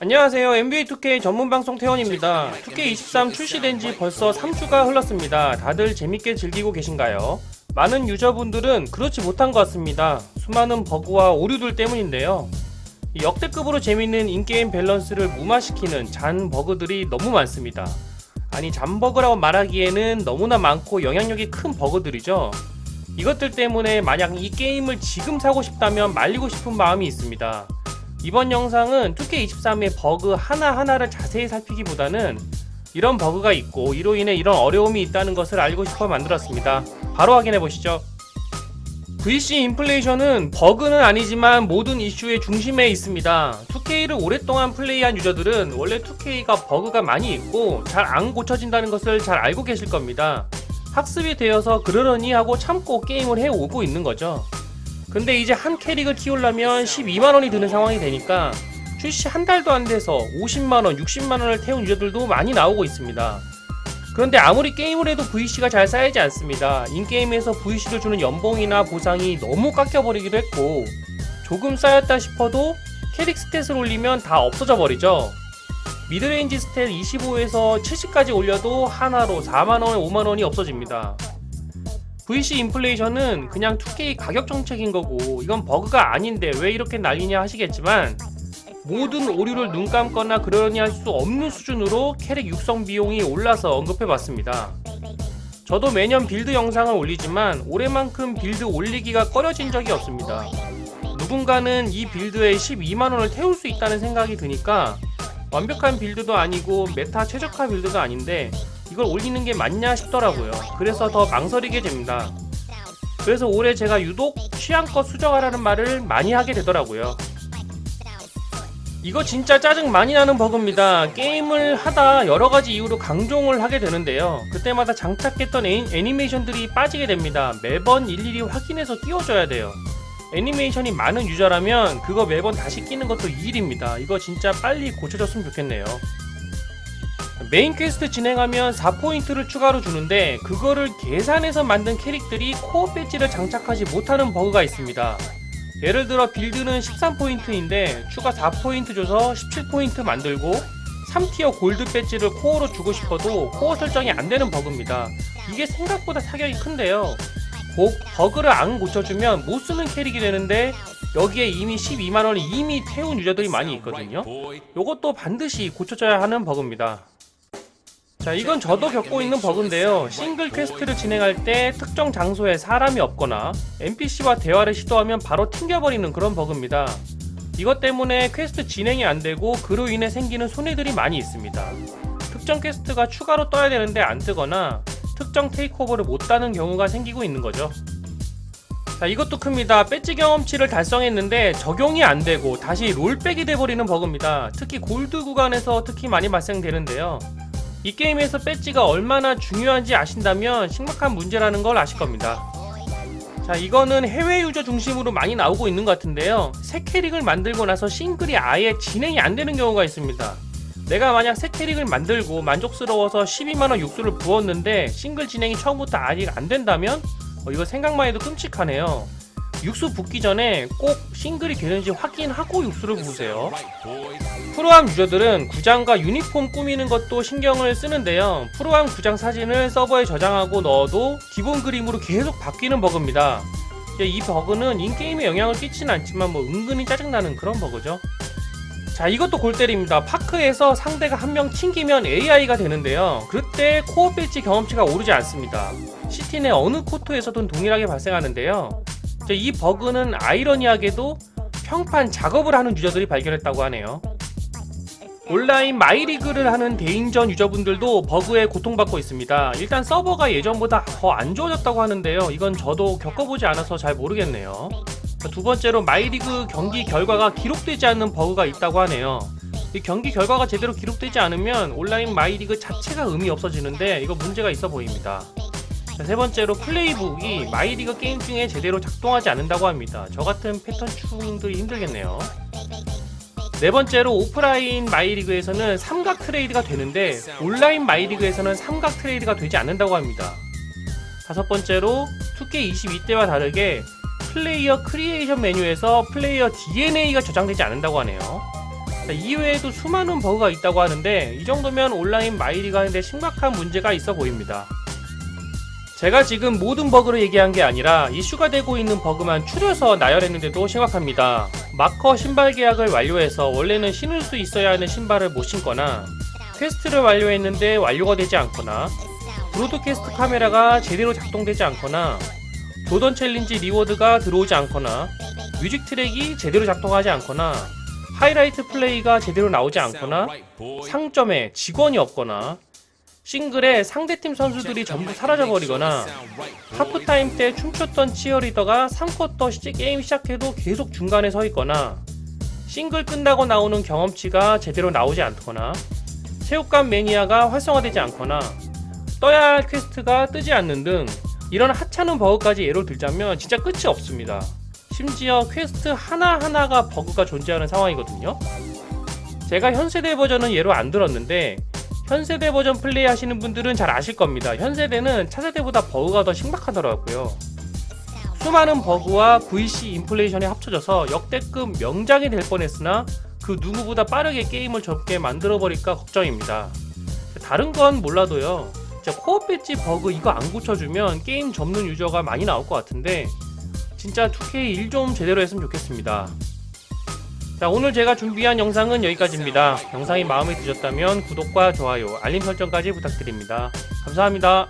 안녕하세요. NBA 2K 전문 방송 태원입니다. 2K23 출시된 지 벌써 3주가 흘렀습니다. 다들 재밌게 즐기고 계신가요? 많은 유저분들은 그렇지 못한 것 같습니다. 수많은 버그와 오류들 때문인데요. 이 역대급으로 재밌는 인게임 밸런스를 무마시키는 잔 버그들이 너무 많습니다. 아니 잔 버그라고 말하기에는 너무나 많고 영향력이 큰 버그들이죠. 이것들 때문에 만약 이 게임을 지금 사고 싶다면 말리고 싶은 마음이 있습니다. 이번 영상은 2K23의 버그 하나하나를 자세히 살피기보다는 이런 버그가 있고 이로 인해 이런 어려움이 있다는 것을 알고 싶어 만들었습니다. 바로 확인해 보시죠. VC 인플레이션은 버그는 아니지만 모든 이슈의 중심에 있습니다. 2K를 오랫동안 플레이한 유저들은 원래 2K가 버그가 많이 있고 잘 안 고쳐진다는 것을 잘 알고 계실 겁니다. 학습이 되어서 그러려니 하고 참고 게임을 해오고 있는 거죠. 근데 이제 한 캐릭을 키우려면 12만원이 드는 상황이 되니까 출시 한 달도 안 돼서 50만원, 60만원을 태운 유저들도 많이 나오고 있습니다. 그런데 아무리 게임을 해도 VC가 잘 쌓이지 않습니다. 인게임에서 VC를 주는 연봉이나 보상이 너무 깎여버리기도 했고 조금 쌓였다 싶어도 캐릭 스탯을 올리면 다 없어져 버리죠. 미드레인지 스탯 25에서 70까지 올려도 하나로 4만원, 5만원이 없어집니다. VC 인플레이션은 그냥 2K 가격 정책인 거고 이건 버그가 아닌데 왜 이렇게 난리냐 하시겠지만 모든 오류를 눈 감거나 그러니 할 수 없는 수준으로 캐릭 육성 비용이 올라서 언급해 봤습니다. 저도 매년 빌드 영상을 올리지만 올해만큼 빌드 올리기가 꺼려진 적이 없습니다. 누군가는 이 빌드에 12만원을 태울 수 있다는 생각이 드니까 완벽한 빌드도 아니고 메타 최적화 빌드도 아닌데 이걸 올리는 게 맞냐 싶더라고요. 그래서 더 망설이게 됩니다. 그래서 올해 제가 유독 취향껏 수정하라는 말을 많이 하게 되더라고요. 이거 진짜 짜증 많이 나는 버그입니다. 게임을 하다 여러 가지 이유로 강종을 하게 되는데요. 그때마다 장착했던 애, 애니메이션들이 빠지게 됩니다. 매번 일일이 확인해서 띄워줘야 돼요. 애니메이션이 많은 유저라면 그거 매번 다시 끼는 것도 일입니다. 이거 진짜 빨리 고쳐줬으면 좋겠네요. 메인 퀘스트 진행하면 4포인트를 추가로 주는데 그거를 계산해서 만든 캐릭들이 코어 배지를 장착하지 못하는 버그가 있습니다. 예를 들어 빌드는 13포인트인데 추가 4포인트 줘서 17포인트 만들고 3티어 골드 배지를 코어로 주고 싶어도 코어 설정이 안 되는 버그입니다. 이게 생각보다 타격이 큰데요. 고, 버그를 안 고쳐주면 못 쓰는 캐릭이 되는데 여기에 이미 12만원을 이미 태운 유저들이 많이 있거든요. 요것도 반드시 고쳐져야 하는 버그입니다. 자, 이건 저도 겪고 있는 버그인데요. 싱글 퀘스트를 진행할 때 특정 장소에 사람이 없거나 NPC와 대화를 시도하면 바로 튕겨버리는 그런 버그입니다. 이것 때문에 퀘스트 진행이 안 되고 그로 인해 생기는 손해들이 많이 있습니다. 특정 퀘스트가 추가로 떠야 되는데 안 뜨거나 특정 테이크오버를 못 따는 경우가 생기고 있는 거죠. 자, 이것도 큽니다. 배지 경험치를 달성했는데 적용이 안 되고 다시 롤백이 돼버리는 버그입니다. 특히 골드 구간에서 특히 많이 발생되는데요. 이 게임에서 배지가 얼마나 중요한지 아신다면 심각한 문제라는 걸 아실 겁니다. 자, 이거는 해외 유저 중심으로 많이 나오고 있는 것 같은데요. 새 캐릭을 만들고 나서 싱글이 아예 진행이 안 되는 경우가 있습니다. 내가 만약 새 캐릭을 만들고 만족스러워서 12만원 육수를 부었는데 싱글 진행이 처음부터 아직 안 된다면 어, 이거 생각만 해도 끔찍하네요. 육수 붓기 전에 꼭 싱글이 되는지 확인하고 육수를 부으세요. 프로암 유저들은 구장과 유니폼 꾸미는 것도 신경을 쓰는데요. 프로암 구장 사진을 서버에 저장하고 넣어도 기본 그림으로 계속 바뀌는 버그입니다. 이 버그는 인게임에 영향을 끼치는 않지만 뭐 은근히 짜증나는 그런 버그죠. 자 이것도 골 때립니다. 파크에서 상대가 한 명 튕기면 AI가 되는데요. 그때 코어 배지 경험치가 오르지 않습니다. 시티 내 어느 코트에서든 동일하게 발생하는데요. 이 버그는 아이러니하게도 평판 작업을 하는 유저들이 발견했다고 하네요. 온라인 마이리그를 하는 대인전 유저분들도 버그에 고통받고 있습니다. 일단 서버가 예전보다 더 안 좋아졌다고 하는데요. 이건 저도 겪어보지 않아서 잘 모르겠네요. 두 번째로 마이리그 경기 결과가 기록되지 않는 버그가 있다고 하네요. 이 경기 결과가 제대로 기록되지 않으면 온라인 마이리그 자체가 의미 없어지는데 이거 문제가 있어 보입니다. 자, 세 번째로 플레이북이 마이리그 게임 중에 제대로 작동하지 않는다고 합니다. 저 같은 패턴 추궁들이 힘들겠네요. 네 번째로 오프라인 마이리그에서는 삼각 트레이드가 되는데 온라인 마이리그에서는 삼각 트레이드가 되지 않는다고 합니다. 다섯 번째로 2K22 때와 다르게 플레이어 크리에이션 메뉴에서 플레이어 DNA가 저장되지 않는다고 하네요. 자, 이외에도 수많은 버그가 있다고 하는데 이 정도면 온라인 마이리가 하는데 심각한 문제가 있어 보입니다. 제가 지금 모든 버그를 얘기한 게 아니라 이슈가 되고 있는 버그만 추려서 나열했는데도 심각합니다. 마커 신발 계약을 완료해서 원래는 신을 수 있어야 하는 신발을 못 신거나 퀘스트를 완료했는데 완료가 되지 않거나 브로드캐스트 카메라가 제대로 작동되지 않거나 조던 챌린지 리워드가 들어오지 않거나 뮤직 트랙이 제대로 작동하지 않거나 하이라이트 플레이가 제대로 나오지 않거나 상점에 직원이 없거나 싱글에 상대팀 선수들이 전부 사라져버리거나 하프타임 때 춤췄던 치어리더가 3쿼터 시 게임 시작해도 계속 중간에 서 있거나 싱글 끝나고 나오는 경험치가 제대로 나오지 않거나 체육관 매니아가 활성화되지 않거나 떠야 할 퀘스트가 뜨지 않는 등 이런 하찮은 버그까지 예로 들자면 진짜 끝이 없습니다. 심지어 퀘스트 하나하나가 버그가 존재하는 상황이거든요. 제가 현세대 버전은 예로 안 들었는데 현세대 버전 플레이 하시는 분들은 잘 아실 겁니다. 현세대는 차세대보다 버그가 더 심각하더라고요. 수많은 버그와 VC 인플레이션이 합쳐져서 역대급 명작이 될 뻔했으나 그 누구보다 빠르게 게임을 접게 만들어버릴까 걱정입니다. 다른 건 몰라도요. 진짜 코어 배지 버그 이거 안 고쳐주면 게임 접는 유저가 많이 나올 것 같은데 진짜 2K 일 좀 제대로 했으면 좋겠습니다. 자 오늘 제가 준비한 영상은 여기까지입니다. 영상이 마음에 드셨다면 구독과 좋아요, 알림 설정까지 부탁드립니다. 감사합니다.